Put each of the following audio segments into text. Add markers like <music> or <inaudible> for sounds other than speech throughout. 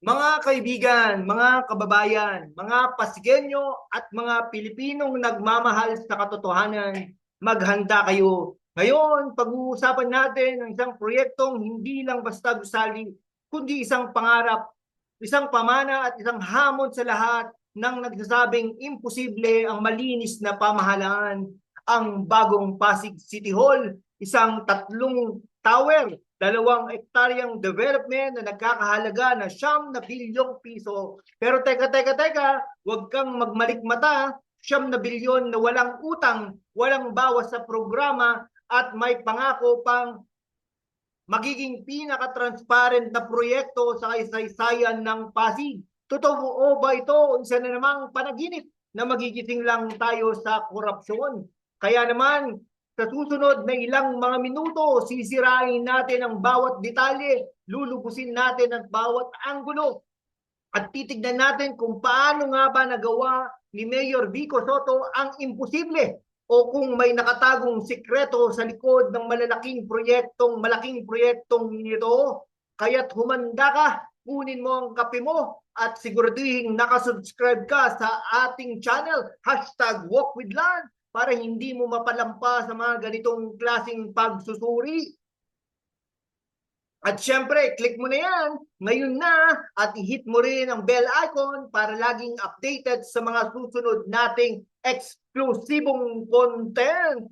Mga kaibigan, mga kababayan, mga Pasgenyo at mga Pilipinong nagmamahal sa katotohanan, maghanda kayo. Ngayon, pag-uusapan natin ang isang proyektong hindi lang basta gusali, kundi isang pangarap, isang pamana at isang hamon sa lahat ng nagsasabing imposible ang malinis na pamahalaan ang bagong Pasig City Hall, isang tatlong tower dalawang ektaryang development na nagkakahalaga na siyam na bilyong piso. Pero teka, teka, teka, huwag kang magmalikmata, siyam na bilyon na walang utang, walang bawas sa programa at may pangako pang magiging pinaka-transparent na proyekto sa kaysaysayan ng Pasig. Totoo ba ito? Isa na namang panaginip na magigising lang tayo sa korupsyon. Kaya naman, sa susunod na ilang mga minuto, sisirain natin ang bawat detalye, lulubusin natin ang bawat anggulo, at titignan natin kung paano nga ba nagawa ni Mayor Vico Soto ang imposible o kung may nakatagong sikreto sa likod ng malalaking proyektong, malaking proyektong nito. Kaya't humanda ka, kunin mo ang kape mo at siguraduhin nakasubscribe ka sa ating channel, hashtag Walk with Land para hindi mo mapalampa sa mga ganitong klasing pagsusuri. At syempre, click mo na yan ngayon na at i-hit mo rin ang bell icon para laging updated sa mga susunod nating eksklusibong content.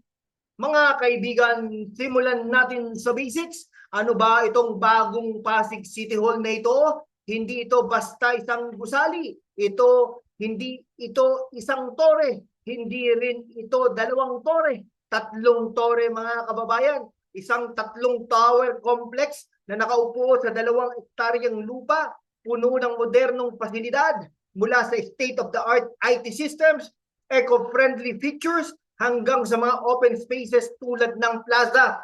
Mga kaibigan, simulan natin sa basics. Ano ba itong bagong Pasig City Hall na ito? Hindi ito basta isang gusali. Ito hindi ito isang tore hindi rin ito dalawang tore, tatlong tore mga kababayan, isang tatlong tower complex na nakaupo sa dalawang ektaryang lupa, puno ng modernong pasilidad mula sa state-of-the-art IT systems, eco-friendly features, hanggang sa mga open spaces tulad ng plaza,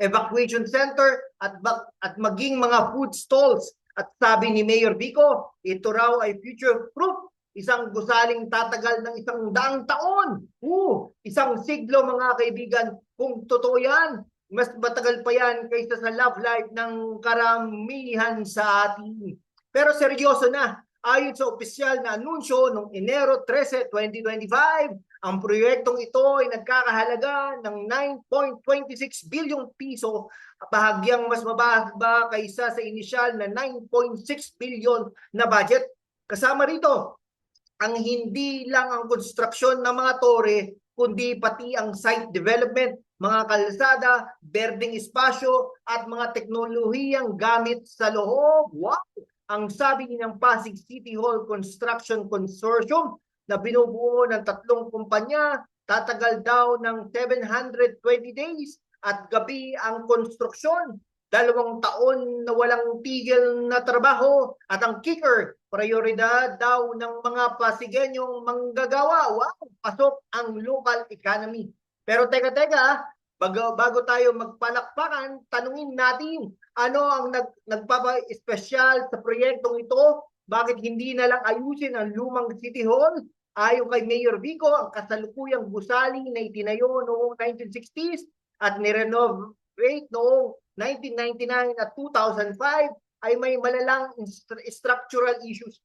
evacuation center, at, at maging mga food stalls. At sabi ni Mayor Vico, ito raw ay future-proof isang gusaling tatagal ng isang daang taon. Oo, isang siglo mga kaibigan. Kung totoo yan, mas matagal pa yan kaysa sa love life ng karamihan sa atin. Pero seryoso na, ayon sa opisyal na anunsyo noong Enero 13, 2025, ang proyektong ito ay nagkakahalaga ng 9.26 bilyong piso, bahagyang mas mababa kaysa sa inisyal na 9.6 bilyon na budget. Kasama rito ang hindi lang ang konstruksyon ng mga tore, kundi pati ang site development, mga kalsada, berdeng espasyo, at mga teknolohiyang gamit sa loob. Wow! Ang sabi ng Pasig City Hall Construction Consortium na binubuo ng tatlong kumpanya, tatagal daw ng 720 days at gabi ang konstruksyon dalawang taon na walang tigil na trabaho at ang kicker, prioridad daw ng mga Pasigenyong manggagawa. Wow, pasok ang local economy. Pero teka teka, bago, bago tayo magpalakpakan, tanungin natin ano ang nag, nagpapa-espesyal sa proyektong ito? Bakit hindi na lang ayusin ang lumang City Hall? Ayon kay Mayor Vico, ang kasalukuyang gusali na itinayo noong 1960s at nirenovate noong 1999 at 2005 ay may malalang structural issues.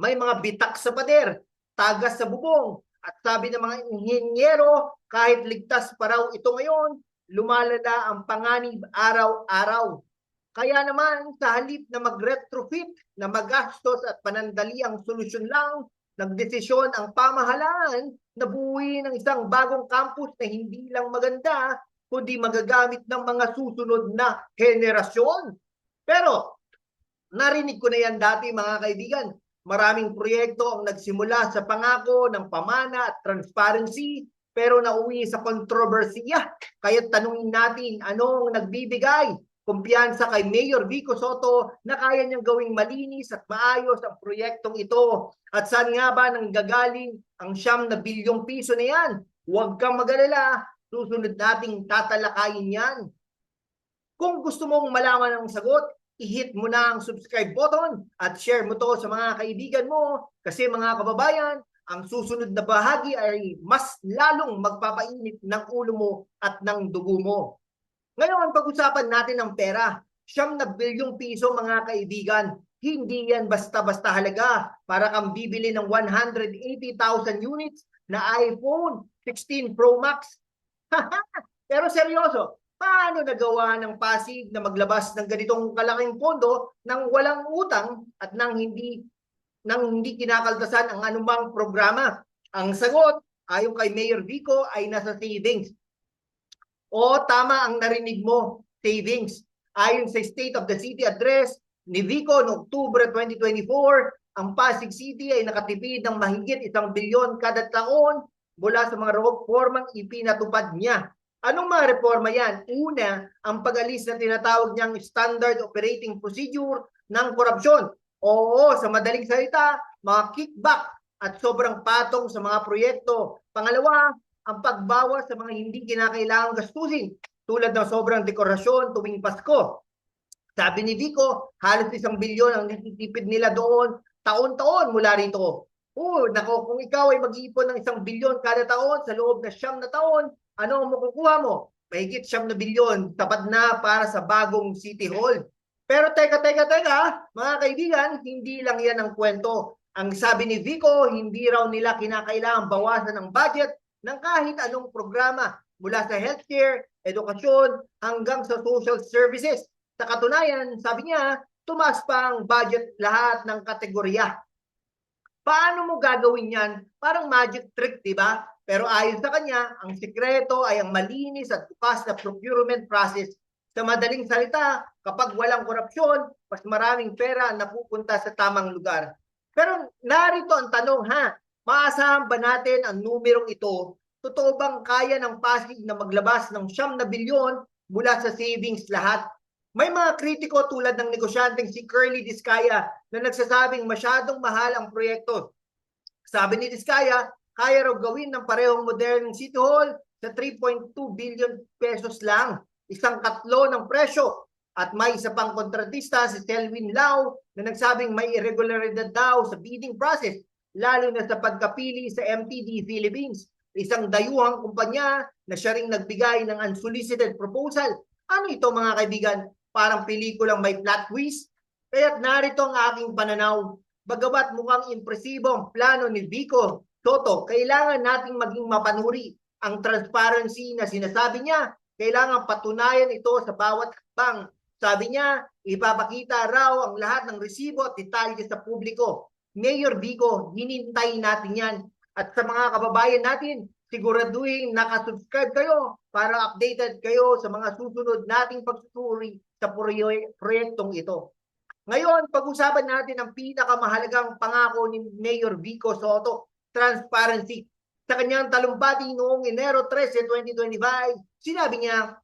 May mga bitak sa pader, tagas sa bubong, at sabi ng mga inhinyero, kahit ligtas pa raw ito ngayon, lumalala ang panganib araw-araw. Kaya naman, sa halip na mag-retrofit, na magastos at panandali ang solusyon lang, nagdesisyon ang pamahalaan na buuin ng isang bagong campus na hindi lang maganda, kundi magagamit ng mga susunod na henerasyon. Pero, narinig ko na yan dati mga kaibigan. Maraming proyekto ang nagsimula sa pangako ng pamana at transparency pero nauwi sa kontrobersiya. Kaya tanungin natin anong nagbibigay kumpiyansa kay Mayor Vico Soto na kaya niyang gawing malinis at maayos ang proyektong ito. At saan nga ba nang gagaling ang siyam na bilyong piso na yan? Huwag kang magalala, Susunod nating tatalakayin yan. Kung gusto mong malaman ang sagot, i-hit mo na ang subscribe button at share mo to sa mga kaibigan mo kasi mga kababayan, ang susunod na bahagi ay mas lalong magpapainit ng ulo mo at ng dugo mo. Ngayon, pag-usapan natin ang pera. Siyam na bilyong piso mga kaibigan. hindi yan basta-basta halaga para kang bibili ng 180,000 units na iPhone 16 Pro Max. <laughs> Pero seryoso, paano nagawa ng Pasig na maglabas ng ganitong kalaking pondo nang walang utang at nang hindi nang hindi kinakaltasan ang anumang programa? Ang sagot, ayon kay Mayor Vico, ay nasa savings. O tama ang narinig mo, savings. Ayon sa State of the City Address ni Vico noong Oktubre 2024, ang Pasig City ay nakatipid ng mahigit isang bilyon kada taon mula sa mga reformang ipinatupad niya. Anong mga reforma yan? Una, ang pag-alis na tinatawag niyang Standard Operating Procedure ng korupsyon. Oo, sa madaling salita, mga kickback at sobrang patong sa mga proyekto. Pangalawa, ang pagbawas sa mga hindi kinakailangang gastusin tulad ng sobrang dekorasyon tuwing Pasko. Sabi ni Vico, halos isang bilyon ang nititipid nila doon taon-taon mula rito. Oo, nako, kung ikaw ay mag-iipon ng isang bilyon kada taon sa loob na siyam na taon, ano ang makukuha mo? Mahigit siyam na bilyon, tapat na para sa bagong City Hall. Pero teka, teka, teka, mga kaibigan, hindi lang yan ang kwento. Ang sabi ni Vico, hindi raw nila kinakailangan bawasan ng budget ng kahit anong programa mula sa healthcare, edukasyon, hanggang sa social services. Sa katunayan, sabi niya, tumaas pa ang budget lahat ng kategorya. Paano mo gagawin yan? Parang magic trick, di ba? Pero ayon sa kanya, ang sikreto ay ang malinis at bukas na procurement process. Sa madaling salita, kapag walang korupsyon, mas maraming pera napupunta sa tamang lugar. Pero narito ang tanong ha, maasahan ba natin ang numerong ito? Totoo bang kaya ng Pasig na maglabas ng siyam na bilyon mula sa savings lahat? May mga kritiko tulad ng negosyanteng si Curly Discaya na nagsasabing masyadong mahal ang proyekto. Sabi ni Discaya, kaya raw gawin ng parehong modernong City Hall sa 3.2 billion pesos lang. Isang katlo ng presyo. At may isa pang kontratista si Selwyn Lau na nagsabing may irregularidad daw sa bidding process lalo na sa pagkapili sa MTD Philippines. Isang dayuhang kumpanya na siya ring nagbigay ng unsolicited proposal. Ano ito mga kaibigan? Parang pelikulang may plot twist? Kaya't narito ang aking pananaw. Bagamat mukhang impresibo ang plano ni Vico Toto, kailangan nating maging mapanuri. Ang transparency na sinasabi niya, kailangan patunayan ito sa bawat hakbang. Sabi niya, ipapakita raw ang lahat ng resibo at detalye sa publiko. Mayor Vico, hinintay natin yan. At sa mga kababayan natin, siguraduhin nakasubscribe kayo para updated kayo sa mga susunod nating pagsusuri sa proye- proyektong ito. Ngayon, pag-usapan natin ang pinakamahalagang pangako ni Mayor Vico Soto, transparency. Sa kanyang talumpati noong Enero 13, 2025, sinabi niya,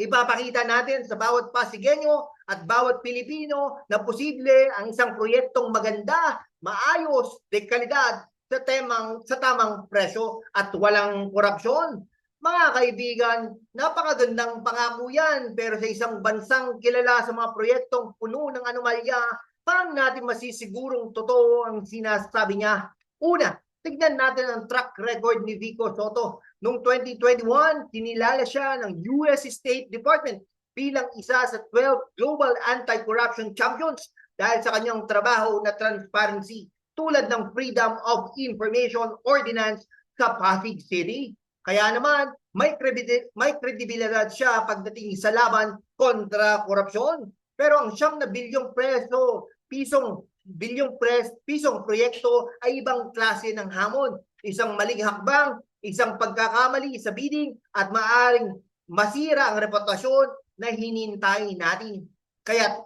ipapakita natin sa bawat Pasigueño at bawat Pilipino na posible ang isang proyektong maganda, maayos, de kalidad sa temang sa tamang presyo at walang korupsyon. Mga kaibigan, napakagandang pangako yan pero sa isang bansang kilala sa mga proyektong puno ng anomalya, paano natin masisigurong totoo ang sinasabi niya? Una, tignan natin ang track record ni Vico Soto. Noong 2021, tinilala siya ng US State Department bilang isa sa 12 Global Anti-Corruption Champions dahil sa kanyang trabaho na transparency tulad ng Freedom of Information Ordinance sa Pasig City. Kaya naman, may, credi- may kredibilidad siya pagdating sa laban kontra korupsyon. Pero ang siyam na bilyong preso, pisong bilyong pres, pisong proyekto ay ibang klase ng hamon. Isang maling hakbang, isang pagkakamali sa bidding at maaring masira ang reputasyon na hinintay natin. Kaya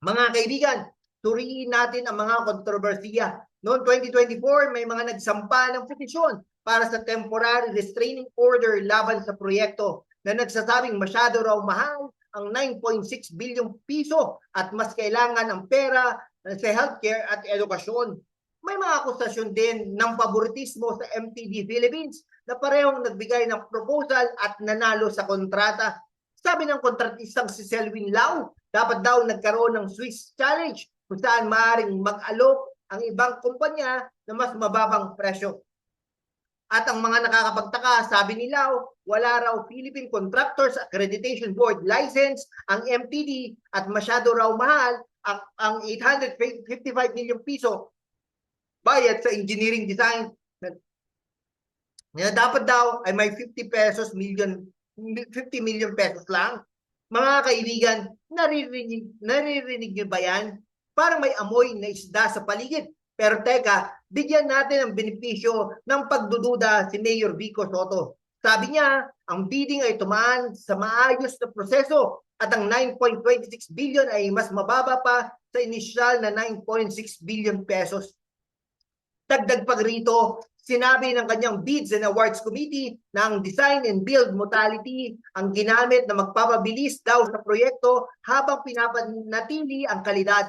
mga kaibigan, suriin natin ang mga kontrobersiya. Noong 2024, may mga nagsampa ng petisyon para sa temporary restraining order laban sa proyekto na nagsasabing masyado raw mahal ang 9.6 bilyong piso at mas kailangan ng pera sa healthcare at edukasyon. May mga akusasyon din ng favoritismo sa MTD Philippines na parehong nagbigay ng proposal at nanalo sa kontrata. Sabi ng kontratistang si Selwyn Lau, dapat daw nagkaroon ng Swiss Challenge kung saan maaaring mag-alok ang ibang kumpanya na mas mababang presyo. At ang mga nakakapagtaka, sabi nila, wala raw Philippine Contractors Accreditation Board license ang MTD at masyado raw mahal ang, ang 855 million piso bayad sa engineering design na dapat daw ay may 50 pesos million 50 million pesos lang. Mga kaibigan, naririnig, naririnig niyo ba yan? Parang may amoy na isda sa paligid. Pero teka, bigyan natin ng benepisyo ng pagdududa si Mayor Vico Soto. Sabi niya, ang bidding ay tumaan sa maayos na proseso at ang 9.26 billion ay mas mababa pa sa initial na 9.6 billion pesos. Dagdag pag rito, sinabi ng kanyang Bids and Awards Committee na ang design and build modality ang ginamit na magpapabilis daw sa proyekto habang pinapanatili ang kalidad.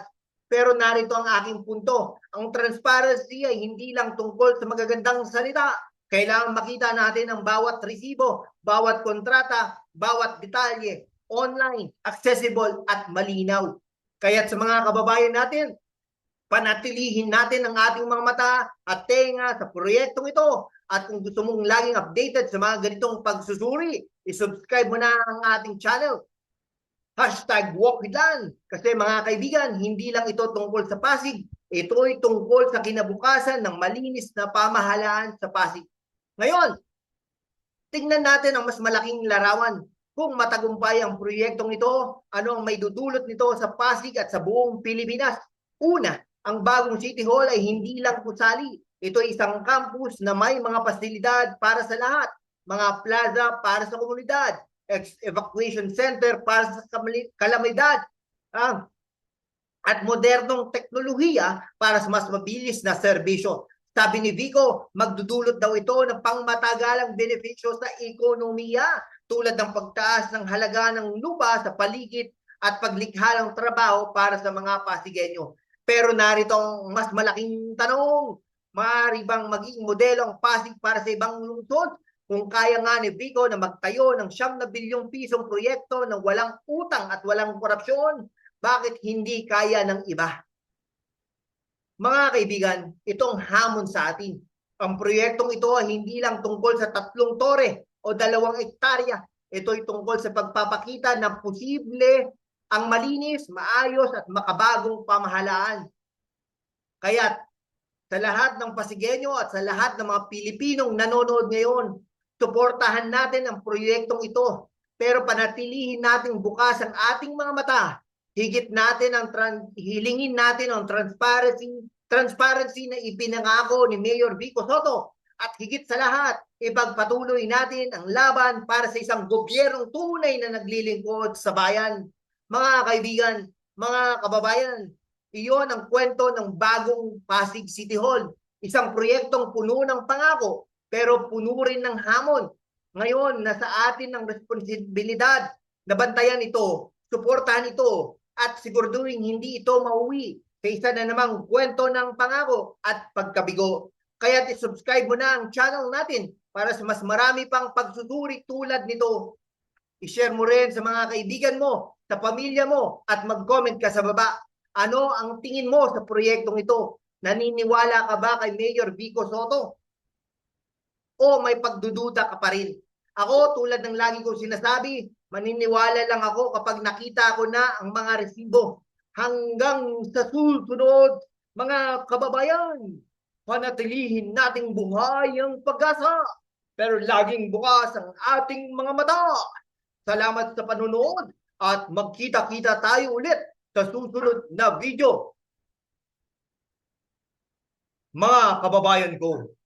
Pero narito ang aking punto. Ang transparency ay hindi lang tungkol sa magagandang salita. Kailangan makita natin ang bawat resibo, bawat kontrata, bawat detalye, online, accessible at malinaw. Kaya sa mga kababayan natin, panatilihin natin ang ating mga mata at tenga sa proyektong ito. At kung gusto mong laging updated sa mga ganitong pagsusuri, isubscribe mo na ang ating channel. Hashtag walk with land. Kasi mga kaibigan, hindi lang ito tungkol sa Pasig. Ito ay tungkol sa kinabukasan ng malinis na pamahalaan sa Pasig. Ngayon, tingnan natin ang mas malaking larawan. Kung matagumpay ang proyektong ito, ano ang may dudulot nito sa Pasig at sa buong Pilipinas? Una, ang bagong City Hall ay hindi lang kusali. Ito ay isang campus na may mga pasilidad para sa lahat. Mga plaza para sa komunidad. Evacuation center para sa kalamidad. Ah, at modernong teknolohiya para sa mas mabilis na serbisyo. Sabi ni Vico, magdudulot daw ito ng pangmatagalang benepisyo sa ekonomiya tulad ng pagtaas ng halaga ng lupa sa paligid at paglikha ng trabaho para sa mga Pasigenyo. Pero narito ang mas malaking tanong, maaari bang maging modelo ang Pasig para sa ibang lungsod? Kung kaya nga ni Vico na magtayo ng siyam na bilyong pisong proyekto na walang utang at walang korupsyon, bakit hindi kaya ng iba? Mga kaibigan, itong hamon sa atin. Ang proyektong ito ay hindi lang tungkol sa tatlong tore o dalawang ektarya. Ito ay tungkol sa pagpapakita na posible ang malinis, maayos at makabagong pamahalaan. Kaya sa lahat ng Pasigenyo at sa lahat ng mga Pilipinong nanonood ngayon, suportahan natin ang proyektong ito. Pero panatilihin natin bukas ang ating mga mata. Higit natin ang hilingin natin ang transparency transparency na ipinangako ni Mayor Vico Soto. At higit sa lahat ipagpatuloy natin ang laban para sa isang gobyernong tunay na naglilingkod sa bayan. Mga kaibigan mga kababayan iyon ang kwento ng bagong Pasig City Hall. Isang proyektong puno ng pangako pero puno rin ng hamon ngayon nasa atin ang responsibilidad na bantayan ito suportahan ito at siguraduhin hindi ito mauwi sa isa na namang kwento ng pangako at pagkabigo. Kaya subscribe mo na ang channel natin para sa mas marami pang pagsusuri tulad nito. I-share mo rin sa mga kaibigan mo, sa pamilya mo at mag-comment ka sa baba. Ano ang tingin mo sa proyektong ito? Naniniwala ka ba kay Mayor Vico Soto? O may pagdududa ka pa rin? Ako, tulad ng lagi kong sinasabi, maniniwala lang ako kapag nakita ko na ang mga resibo hanggang sa susunod, mga kababayan, panatilihin nating buhay ang pag-asa. Pero laging bukas ang ating mga mata. Salamat sa panonood at magkita-kita tayo ulit sa susunod na video. Mga kababayan ko,